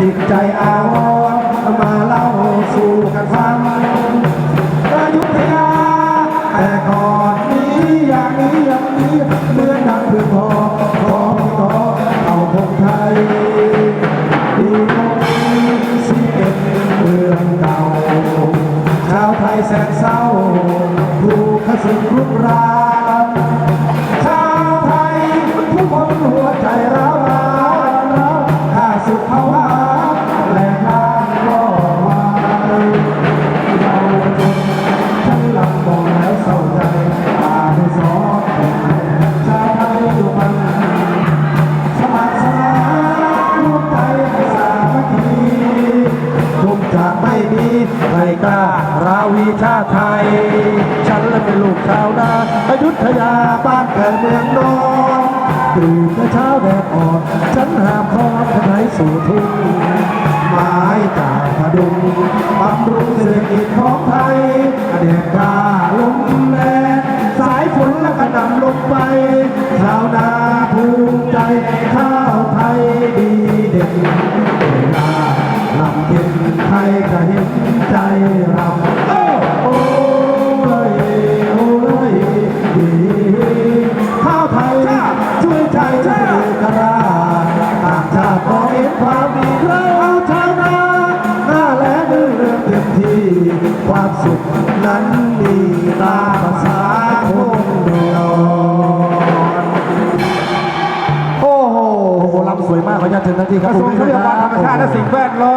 จิตใจอาวรมาเล่าสู่กันฟังอยุธยา แต่ก่อนนี้อย่างนี้อย่างนี้เมือนดังพื้นทอของพี่น้องเอาคงไทยดีตรงนี้สิเป็นเรื่องเก่า ชาวไทยแสนเศร้าถูกขสึกรุกรานาราวีชาไทย ฉันและเป็นลูกชาวนาอยุธยาบ้านเกิดเมืองนอนตื่นแต่เช้าแดดอ่อน ฉันหามคอนขนายสู่ทุ่งไม้จากพดุงบำรุงเศรษฐกิจของไทยแดดกล้าลมแรงสายฝนและกระหนำลงไป ชาวนาภูมิใจ ไทยก็เห็นใจเราโอ้โอ้เลยโอ้เลยดีข้าวไทยช่วยใจชาติกราต่างชาติมองเห็นความดีเราชาวนาหน้าแลมือเรื่อเต็มที่ความสุขนั้นมีตาภาษาคนเดียวโอ้โหลำสวยมากขออนุญาตเชิญทันทีครับกระทรวงทรัพยากรธรรมชาติและสิ่งแวดล้อม